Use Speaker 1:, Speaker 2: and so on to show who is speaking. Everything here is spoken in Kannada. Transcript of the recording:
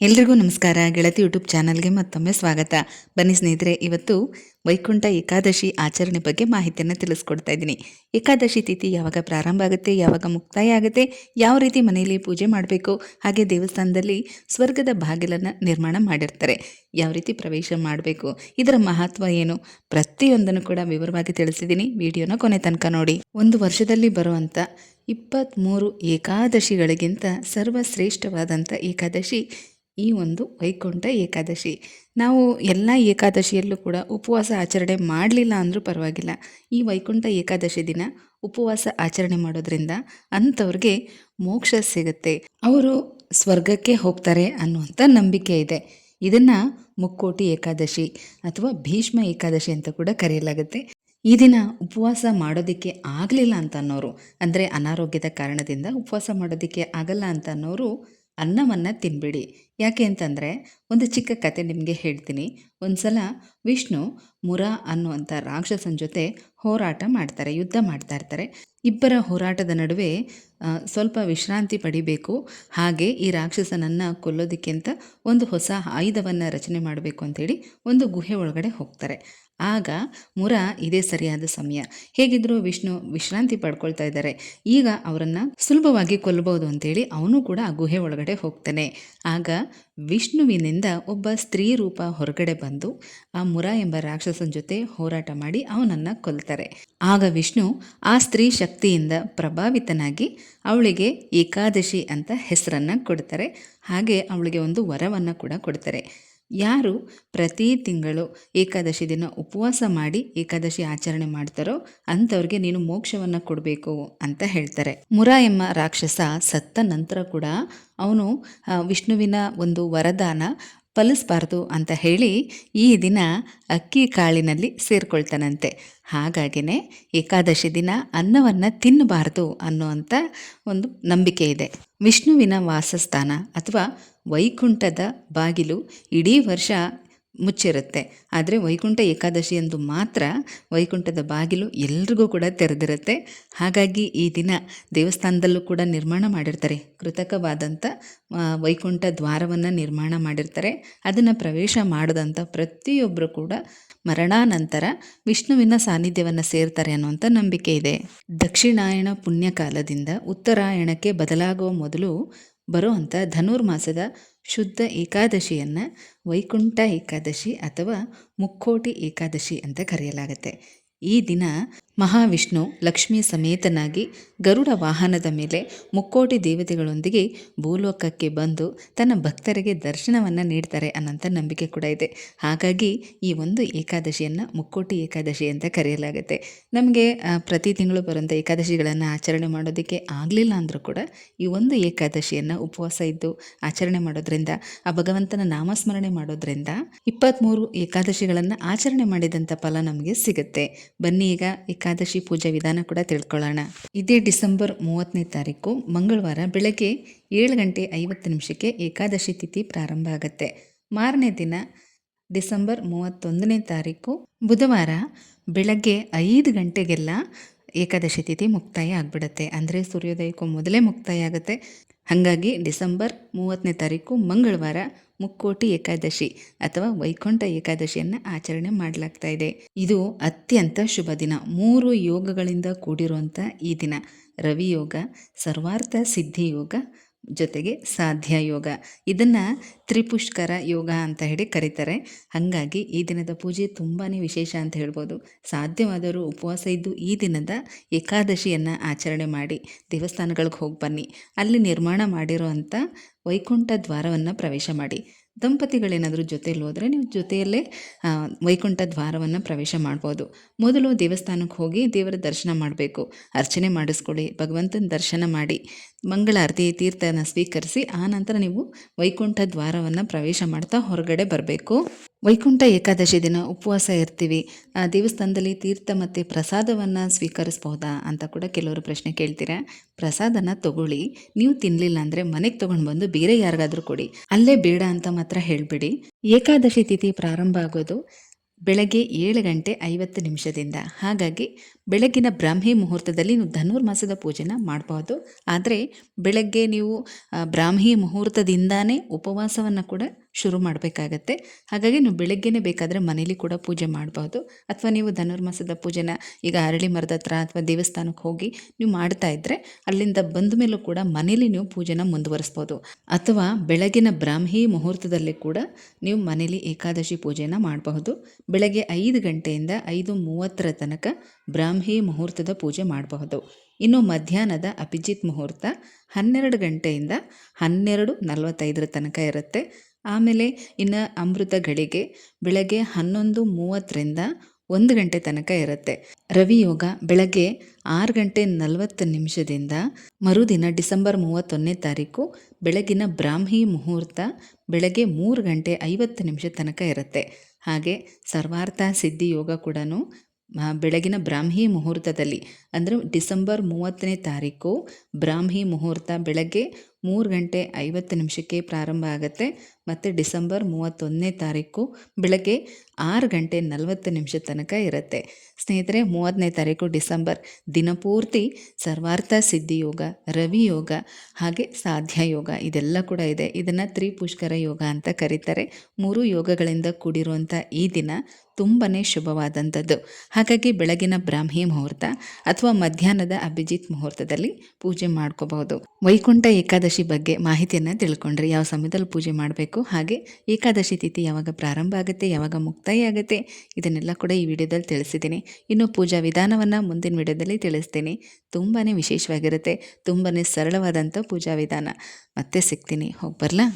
Speaker 1: ಎಲ್ರಿಗೂ ನಮಸ್ಕಾರ. ಗೆಳತಿ ಯೂಟ್ಯೂಬ್ ಚಾನಲ್ಗೆ ಮತ್ತೊಮ್ಮೆ ಸ್ವಾಗತ. ಬನ್ನಿ ಸ್ನೇಹಿತರೆ, ಇವತ್ತು ವೈಕುಂಠ ಏಕಾದಶಿ ಆಚರಣೆ ಬಗ್ಗೆ ಮಾಹಿತಿಯನ್ನು ತಿಳಿಸ್ಕೊಡ್ತಾ ಇದ್ದೀನಿ. ಏಕಾದಶಿ ತಿಥಿ ಯಾವಾಗ ಪ್ರಾರಂಭ ಆಗುತ್ತೆ, ಯಾವಾಗ ಮುಕ್ತಾಯ ಆಗುತ್ತೆ, ಯಾವ ರೀತಿ ಮನೆಯಲ್ಲಿ ಪೂಜೆ ಮಾಡಬೇಕು, ಹಾಗೆ ದೇವಸ್ಥಾನದಲ್ಲಿ ಸ್ವರ್ಗದ ಬಾಗಿಲನ್ನು ನಿರ್ಮಾಣ ಮಾಡಿರ್ತಾರೆ, ಯಾವ ರೀತಿ ಪ್ರವೇಶ ಮಾಡಬೇಕು, ಇದರ ಮಹತ್ವ ಏನು, ಪ್ರತಿಯೊಂದನ್ನು ಕೂಡ ವಿವರವಾಗಿ ತಿಳಿಸಿದ್ದೀನಿ. ವಿಡಿಯೋನ ಕೊನೆ ತನಕ ನೋಡಿ. ಒಂದು ವರ್ಷದಲ್ಲಿ ಬರುವಂಥ ಇಪ್ಪತ್ತ್ಮೂರು ಏಕಾದಶಿಗಳಿಗಿಂತ ಸರ್ವಶ್ರೇಷ್ಠವಾದಂಥ ಏಕಾದಶಿ ಈ ಒಂದು ವೈಕುಂಠ ಏಕಾದಶಿ. ನಾವು ಎಲ್ಲ ಏಕಾದಶಿಯಲ್ಲೂ ಕೂಡ ಉಪವಾಸ ಆಚರಣೆ ಮಾಡಲಿಲ್ಲ ಅಂದರೂ ಪರವಾಗಿಲ್ಲ. ಈ ವೈಕುಂಠ ಏಕಾದಶಿ ದಿನ ಉಪವಾಸ ಆಚರಣೆ ಮಾಡೋದ್ರಿಂದ ಅಂಥವ್ರಿಗೆ ಮೋಕ್ಷ ಸಿಗುತ್ತೆ. ಅವರು ಸ್ವರ್ಗಕ್ಕೆ ಹೋಗ್ತಾರೆ ಅನ್ನುವಂಥ ನಂಬಿಕೆ ಇದೆ. ಇದನ್ನು ಮುಕ್ಕೋಟಿ ಏಕಾದಶಿ ಅಥವಾ ಭೀಷ್ಮ ಏಕಾದಶಿ ಅಂತ ಕೂಡ ಕರೆಯಲಾಗುತ್ತೆ. ಈ ದಿನ ಉಪವಾಸ ಮಾಡೋದಕ್ಕೆ ಆಗಲಿಲ್ಲ ಅಂತ ಅನ್ನೋರು, ಅಂದರೆ ಅನಾರೋಗ್ಯದ ಕಾರಣದಿಂದ ಉಪವಾಸ ಮಾಡೋದಕ್ಕೆ ಆಗಲ್ಲ ಅಂತ ಅನ್ನೋರು ಅನ್ನವನ್ನು ತಿನ್ಬೇಡಿ. ಯಾಕೆ ಅಂತಂದರೆ, ಒಂದು ಚಿಕ್ಕ ಕತೆ ನಿಮಗೆ ಹೇಳ್ತೀನಿ. ಒಂದು ಸಲ ವಿಷ್ಣು ಮುರ ಅನ್ನುವಂಥ ರಾಕ್ಷಸನ ಜೊತೆ ಹೋರಾಟ ಮಾಡ್ತಾರೆ, ಯುದ್ಧ ಮಾಡ್ತಾ ಇರ್ತಾರೆ. ಇಬ್ಬರ ಹೋರಾಟದ ನಡುವೆ ಸ್ವಲ್ಪ ವಿಶ್ರಾಂತಿ ಪಡಿಬೇಕು. ಹಾಗೆ ಈ ರಾಕ್ಷಸನನ್ನು ಕೊಲ್ಲೋದಕ್ಕಿಂತ ಒಂದು ಹೊಸ ಆಯುಧವನ್ನು ರಚನೆ ಮಾಡಬೇಕು ಅಂತೇಳಿ ಒಂದು ಗುಹೆ ಒಳಗಡೆ ಹೋಗ್ತಾರೆ. ಆಗ ಮುರ ಇದೇ ಸರಿಯಾದ ಸಮಯ. ಹೇಗಿದ್ರೂ ವಿಷ್ಣು ವಿಶ್ರಾಂತಿ ಪಡ್ಕೊಳ್ತಾ ಇದ್ದಾರೆ. ಈಗ ಅವರನ್ನು ಸುಲಭವಾಗಿ ಕೊಲ್ಲಬಹುದು ಅಂತೇಳಿ ಅವನು ಕೂಡ ಆ ಗುಹೆ ಒಳಗಡೆ ಹೋಗ್ತಾನೆ. ಆಗ ವಿಷ್ಣುವಿನಿಂದ ಒಬ್ಬ ಸ್ತ್ರೀ ರೂಪ ಹೊರಗಡೆ ಬಂದು ಆ ಮುರ ಎಂಬ ರಾಕ್ಷಸನ ಜೊತೆ ಹೋರಾಟ ಮಾಡಿ ಅವನನ್ನು ಕೊಲ್ತಾರೆ. ಆಗ ವಿಷ್ಣು ಆ ಸ್ತ್ರೀ ಶಕ್ತಿಯಿಂದ ಪ್ರಭಾವಿತನಾಗಿ ಅವಳಿಗೆ ಏಕಾದಶಿ ಅಂತ ಹೆಸರನ್ನು ಕೊಡ್ತಾರೆ. ಹಾಗೆ ಅವಳಿಗೆ ಒಂದು ವರವನ್ನು ಕೂಡ ಕೊಡ್ತಾರೆ. ಯಾರು ಪ್ರತಿ ತಿಂಗಳು ಏಕಾದಶಿ ದಿನ ಉಪವಾಸ ಮಾಡಿ ಏಕಾದಶಿ ಆಚರಣೆ ಮಾಡ್ತಾರೋ ಅಂಥವ್ರಿಗೆ ನೀನು ಮೋಕ್ಷವನ್ನು ಕೊಡಬೇಕು ಅಂತ ಹೇಳ್ತಾರೆ. ಮುರ ಎಂಬ ರಾಕ್ಷಸ ಸತ್ತ ನಂತರ ಕೂಡ ಅವನು ವಿಷ್ಣುವಿನ ಒಂದು ವರದಾನ ಫಲಿಸಬಾರ್ದು ಅಂತ ಹೇಳಿ ಈ ದಿನ ಅಕ್ಕಿ ಕಾಳಿನಲ್ಲಿ ಸೇರಿಕೊಳ್ತಾನಂತೆ. ಹಾಗಾಗಿನೇ ಏಕಾದಶಿ ದಿನ ಅನ್ನವನ್ನು ತಿನ್ನಬಾರ್ದು ಅನ್ನುವಂಥ ಒಂದು ನಂಬಿಕೆ ಇದೆ. ವಿಷ್ಣುವಿನ ವಾಸಸ್ಥಾನ ಅಥವಾ ವೈಕುಂಠದ ಬಾಗಿಲು ಇಡೀ ವರ್ಷ ಮುಚ್ಚಿರುತ್ತೆ. ಆದರೆ ವೈಕುಂಠ ಏಕಾದಶಿ ಎಂದು ಮಾತ್ರ ವೈಕುಂಠದ ಬಾಗಿಲು ಎಲ್ರಿಗೂ ಕೂಡ ತೆರೆದಿರುತ್ತೆ. ಹಾಗಾಗಿ ಈ ದಿನ ದೇವಸ್ಥಾನದಲ್ಲೂ ಕೂಡ ನಿರ್ಮಾಣ ಮಾಡಿರ್ತಾರೆ. ಕೃತಕವಾದಂಥ ವೈಕುಂಠ ದ್ವಾರವನ್ನು ನಿರ್ಮಾಣ ಮಾಡಿರ್ತಾರೆ. ಅದನ್ನು ಪ್ರವೇಶ ಮಾಡಿದಂಥ ಪ್ರತಿಯೊಬ್ಬರು ಕೂಡ ಮರಣಾನಂತರ ವಿಷ್ಣುವಿನ ಸಾನ್ನಿಧ್ಯವನ್ನು ಸೇರ್ತಾರೆ ಅನ್ನುವಂಥ ನಂಬಿಕೆ ಇದೆ. ದಕ್ಷಿಣಾಯಣ ಪುಣ್ಯಕಾಲದಿಂದ ಉತ್ತರಾಯಣಕ್ಕೆ ಬದಲಾಗುವ ಮೊದಲು ಬರುವಂಥ ಧನುರ್ಮಾಸದ ಶುದ್ಧ ಏಕಾದಶಿಯನ್ನು ವೈಕುಂಠ ಏಕಾದಶಿ ಅಥವಾ ಮುಕ್ಕೋಟಿ ಏಕಾದಶಿ ಅಂತ ಕರೆಯಲಾಗುತ್ತೆ. ಈ ದಿನ ಮಹಾವಿಷ್ಣು ಲಕ್ಷ್ಮಿಯ ಸಮೇತನಾಗಿ ಗರುಡ ವಾಹನದ ಮೇಲೆ ಮುಕ್ಕೋಟಿ ದೇವತೆಗಳೊಂದಿಗೆ ಭೂಲೋಕಕ್ಕೆ ಬಂದು ತನ್ನ ಭಕ್ತರಿಗೆ ದರ್ಶನವನ್ನು ನೀಡ್ತಾರೆ ಅನ್ನೋಂಥ ನಂಬಿಕೆ ಕೂಡ ಇದೆ. ಹಾಗಾಗಿ ಈ ಒಂದು ಏಕಾದಶಿಯನ್ನು ಮುಕ್ಕೋಟಿ ಏಕಾದಶಿ ಅಂತ ಕರೆಯಲಾಗುತ್ತೆ. ನಮಗೆ ಪ್ರತಿ ತಿಂಗಳು ಬರುವಂಥ ಏಕಾದಶಿಗಳನ್ನು ಆಚರಣೆ ಮಾಡೋದಕ್ಕೆ ಆಗಲಿಲ್ಲ ಅಂದರೂ ಕೂಡ ಈ ಒಂದು ಏಕಾದಶಿಯನ್ನು ಉಪವಾಸ ಇದ್ದು ಆಚರಣೆ ಮಾಡೋದ್ರಿಂದ, ಆ ಭಗವಂತನ ನಾಮಸ್ಮರಣೆ ಮಾಡೋದ್ರಿಂದ ಇಪ್ಪತ್ತ್ಮೂರು ಏಕಾದಶಿಗಳನ್ನು ಆಚರಣೆ ಮಾಡಿದಂಥ ಫಲ ನಮಗೆ ಸಿಗುತ್ತೆ. ಬನ್ನಿ ಈಗ ಏಕಾದಶಿ ಪೂಜೆ ವಿಧಾನ ಕೂಡ ತಿಳ್ಕೊಳ್ಳೋಣ. ಇದೇ ಡಿಸೆಂಬರ್ ಮೂವತ್ತನೇ ತಾರೀಕು ಮಂಗಳವಾರ ಬೆಳಗ್ಗೆ ಏಳು ಗಂಟೆ ಐವತ್ತು ನಿಮಿಷಕ್ಕೆ ಏಕಾದಶಿ ತಿಥಿ ಪ್ರಾರಂಭ ಆಗುತ್ತೆ. ಮಾರನೇ ದಿನ ಡಿಸೆಂಬರ್ ಮೂವತ್ತೊಂದನೇ ತಾರೀಕು ಬುಧವಾರ ಬೆಳಗ್ಗೆ ಐದು ಗಂಟೆಗೆಲ್ಲ ಏಕಾದಶಿ ತಿಥಿ ಮುಕ್ತಾಯ ಆಗಿಬಿಡುತ್ತೆ. ಅಂದರೆ ಸೂರ್ಯೋದಯಕ್ಕೂ ಮೊದಲೇ ಮುಕ್ತಾಯ ಆಗುತ್ತೆ. ಹಾಗಾಗಿ ಡಿಸೆಂಬರ್ ಮೂವತ್ತನೇ ತಾರೀಕು ಮಂಗಳವಾರ ಮುಕ್ಕೋಟಿ ಏಕಾದಶಿ ಅಥವಾ ವೈಕುಂಠ ಏಕಾದಶಿಯನ್ನು ಆಚರಣೆ ಮಾಡಲಾಗ್ತಾ ಇದೆ. ಇದು ಅತ್ಯಂತ ಶುಭ ದಿನ. ಮೂರು ಯೋಗಗಳಿಂದ ಕೂಡಿರುವಂಥ ಈ ದಿನ. ರವಿಯೋಗ, ಸರ್ವಾರ್ಥ ಸಿದ್ಧಿ ಯೋಗ ಜೊತೆಗೆ ಸಾಧ್ಯ ಯೋಗ. ಇದನ್ನು ತ್ರಿಪುಷ್ಕರ ಯೋಗ ಅಂತ ಹೇಳಿ ಕರೀತಾರೆ. ಹಾಗಾಗಿ ಈ ದಿನದ ಪೂಜೆ ತುಂಬಾ ವಿಶೇಷ ಅಂತ ಹೇಳ್ಬೋದು. ಸಾಧ್ಯವಾದರೂ ಉಪವಾಸ ಇದ್ದು ಈ ದಿನದ ಏಕಾದಶಿಯನ್ನು ಆಚರಣೆ ಮಾಡಿ ದೇವಸ್ಥಾನಗಳಿಗೆ ಹೋಗಿ ಬನ್ನಿ. ಅಲ್ಲಿ ನಿರ್ಮಾಣ ಮಾಡಿರುವಂಥ ವೈಕುಂಠ ದ್ವಾರವನ್ನು ಪ್ರವೇಶ ಮಾಡಿ. ದಂಪತಿಗಳೇನಾದರೂ ಜೊತೆಯಲ್ಲಿ ಹೋದರೆ ನೀವು ಜೊತೆಯಲ್ಲೇ ವೈಕುಂಠ ದ್ವಾರವನ್ನು ಪ್ರವೇಶ ಮಾಡ್ಬೋದು. ಮೊದಲು ದೇವಸ್ಥಾನಕ್ಕೆ ಹೋಗಿ ದೇವರ ದರ್ಶನ ಮಾಡಬೇಕು. ಅರ್ಚನೆ ಮಾಡಿಸ್ಕೊಳ್ಳಿ ಭಗವಂತನ ದರ್ಶನ ಮಾಡಿ ಮಂಗಳಾರತಿ ತೀರ್ಥನ ಸ್ವೀಕರಿಸಿ, ಆನಂತರ ನಂತರ ನೀವು ವೈಕುಂಠ ದ್ವಾರವನ್ನು ಪ್ರವೇಶ ಮಾಡ್ತಾ ಹೊರಗಡೆ ಬರಬೇಕು. ವೈಕುಂಠ ಏಕಾದಶಿ ದಿನ ಉಪವಾಸ ಇರ್ತೀವಿ. ದೇವಸ್ಥಾನದಲ್ಲಿ ತೀರ್ಥ ಮತ್ತು ಪ್ರಸಾದವನ್ನು ಸ್ವೀಕರಿಸ್ಬೋದಾ ಅಂತ ಕೂಡ ಕೆಲವರು ಪ್ರಶ್ನೆ ಕೇಳ್ತೀರಾ? ಪ್ರಸಾದನ ತಗೊಳ್ಳಿ. ನೀವು ತಿನ್ನಲಿಲ್ಲ ಅಂದರೆ ಮನೆಗೆ ತೊಗೊಂಡು ಬಂದು ಬೇರೆ ಯಾರಿಗಾದರೂ ಕೊಡಿ. ಅಲ್ಲೇ ಬೇಡ ಅಂತ ಮಾತ್ರ ಹೇಳಿಬಿಡಿ. ಏಕಾದಶಿ ತಿಥಿ ಪ್ರಾರಂಭ ಆಗೋದು ಬೆಳಗ್ಗೆ ಏಳು ಗಂಟೆ ಐವತ್ತು ನಿಮಿಷದಿಂದ. ಹಾಗಾಗಿ ಬೆಳಗ್ಗಿನ ಬ್ರಾಹ್ಮಿ ಮುಹೂರ್ತದಲ್ಲಿ ನೀವು ಧನುರ್ಮಾಸದ ಪೂಜೆನ ಮಾಡಬಹುದು. ಆದರೆ ಬೆಳಗ್ಗೆ ನೀವು ಬ್ರಾಹ್ಮಿ ಮುಹೂರ್ತದಿಂದಾನೇ ಉಪವಾಸವನ್ನು ಕೂಡ ಶುರು ಮಾಡಬೇಕಾಗತ್ತೆ. ಹಾಗಾಗಿ ನೀವು ಬೆಳಗ್ಗೆನೇ ಬೇಕಾದರೆ ಮನೇಲಿ ಕೂಡ ಪೂಜೆ ಮಾಡಬಹುದು. ಅಥವಾ ನೀವು ಧನುರ್ಮಾಸದ ಪೂಜೆನ ಈಗ ಅರಳಿ ಮರದ ಹತ್ರ ಅಥವಾ ದೇವಸ್ಥಾನಕ್ಕೆ ಹೋಗಿ ನೀವು ಮಾಡ್ತಾ ಇದ್ದರೆ ಅಲ್ಲಿಂದ ಬಂದ ಮೇಲೂ ಕೂಡ ಮನೇಲಿ ನೀವು ಪೂಜೆನ ಮುಂದುವರಿಸ್ಬೋದು ಅಥವಾ ಬೆಳಗಿನ ಬ್ರಾಹ್ಮಿ ಮುಹೂರ್ತದಲ್ಲಿ ಕೂಡ ನೀವು ಮನೇಲಿ ಏಕಾದಶಿ ಪೂಜೆನ ಮಾಡಬಹುದು. ಬೆಳಗ್ಗೆ ಐದು ಗಂಟೆಯಿಂದ ಐದು ಮೂವತ್ತರ ತನಕ ಬ್ರಾಹ್ಮಿ ಮುಹೂರ್ತದ ಪೂಜೆ ಮಾಡಬಹುದು. ಇನ್ನು ಮಧ್ಯಾಹ್ನದ ಅಭಿಜಿತ್ ಮುಹೂರ್ತ ಹನ್ನೆರಡು ಗಂಟೆಯಿಂದ ಹನ್ನೆರಡು ನಲವತ್ತೈದರ ತನಕ ಇರುತ್ತೆ. ಆಮೇಲೆ ಇನ್ನು ಅಮೃತ ಗಳಿಗೆ ಬೆಳಗ್ಗೆ ಹನ್ನೊಂದು ಮೂವತ್ತರಿಂದ ಒಂದು ಗಂಟೆ ತನಕ ಇರುತ್ತೆ. ರವಿಯೋಗ ಬೆಳಗ್ಗೆ ಆರು ಗಂಟೆ ನಲವತ್ತು ನಿಮಿಷದಿಂದ ಮರುದಿನ ಡಿಸೆಂಬರ್ ಮೂವತ್ತೊಂದನೇ ತಾರೀಕು ಬೆಳಗಿನ ಬ್ರಾಹ್ಮಿ ಮುಹೂರ್ತ ಬೆಳಗ್ಗೆ ಮೂರು ಗಂಟೆ ಐವತ್ತು ನಿಮಿಷ ತನಕ ಇರುತ್ತೆ. ಹಾಗೆ ಸರ್ವಾರ್ಥ ಸಿದ್ಧಿ ಯೋಗ ಕೂಡ ಬೆಳಗಿನ ಬ್ರಾಹ್ಮಿ ಮುಹೂರ್ತದಲ್ಲಿ ಅಂದರೆ ಡಿಸೆಂಬರ್ ಮೂವತ್ತನೇ ತಾರೀಕು ಬ್ರಾಹ್ಮಿ ಮುಹೂರ್ತ ಬೆಳಗ್ಗೆ ಮೂರು ಗಂಟೆ ಐವತ್ತು ನಿಮಿಷಕ್ಕೆ ಪ್ರಾರಂಭ ಆಗುತ್ತೆ ಮತ್ತು ಡಿಸೆಂಬರ್ ಮೂವತ್ತೊಂದನೇ ತಾರೀಕು ಬೆಳಗ್ಗೆ ಆರು ಗಂಟೆ ನಲವತ್ತು ನಿಮಿಷ ತನಕ ಇರುತ್ತೆ. ಸ್ನೇಹಿತರೆ, ಮೂವತ್ತನೇ ತಾರೀಕು ಡಿಸೆಂಬರ್ ದಿನಪೂರ್ತಿ ಸರ್ವಾರ್ಥ ಸಿದ್ಧಿ ಯೋಗ, ರವಿ ಯೋಗ ಹಾಗೆ ಸಾಧ್ಯ ಯೋಗ ಇದೆಲ್ಲ ಕೂಡ ಇದೆ. ಇದನ್ನು ತ್ರಿಪುಷ್ಕರ ಯೋಗ ಅಂತ ಕರೀತಾರೆ. ಮೂರು ಯೋಗಗಳಿಂದ ಕೂಡಿರುವಂಥ ಈ ದಿನ ತುಂಬಾ ಶುಭವಾದಂಥದ್ದು. ಹಾಗಾಗಿ ಬೆಳಗಿನ ಬ್ರಾಹ್ಮಿ ಮುಹೂರ್ತ ಅಥವಾ ಮಧ್ಯಾಹ್ನದ ಅಭಿಜಿತ್ ಮುಹೂರ್ತದಲ್ಲಿ ಪೂಜೆ ಮಾಡ್ಕೋಬಹುದು. ವೈಕುಂಠ ಏಕಾದಶಿ ಬಗ್ಗೆ ಮಾಹಿತಿಯನ್ನು ತಿಳ್ಕೊಂಡ್ರಿ. ಯಾವ ಸಮಯದಲ್ಲಿ ಪೂಜೆ ಮಾಡಬೇಕು? ಹಾಗೆ ಏಕಾದಶಿ ತಿಥಿ ಯಾವಾಗ ಪ್ರಾರಂಭ ಆಗುತ್ತೆ? ಯಾವಾಗ ಮುಕ್ತಾಯ ಆಗುತ್ತೆ? ಇದನ್ನೆಲ್ಲ ಕೂಡ ಈ ವಿಡಿಯೋದಲ್ಲಿ ತಿಳಿಸಿದ್ದೀನಿ. ಇನ್ನು ಪೂಜಾ ವಿಧಾನವನ್ನು ಮುಂದಿನ ವಿಡಿಯೋದಲ್ಲಿ ತಿಳಿಸ್ತೀನಿ. ತುಂಬಾ ವಿಶೇಷವಾಗಿರುತ್ತೆ. ತುಂಬಾ ಸರಳವಾದಂಥ ಪೂಜಾ ವಿಧಾನ. ಮತ್ತೆ ಸಿಗ್ತೀನಿ. ಹೋಗಿ ಬರಲಾ?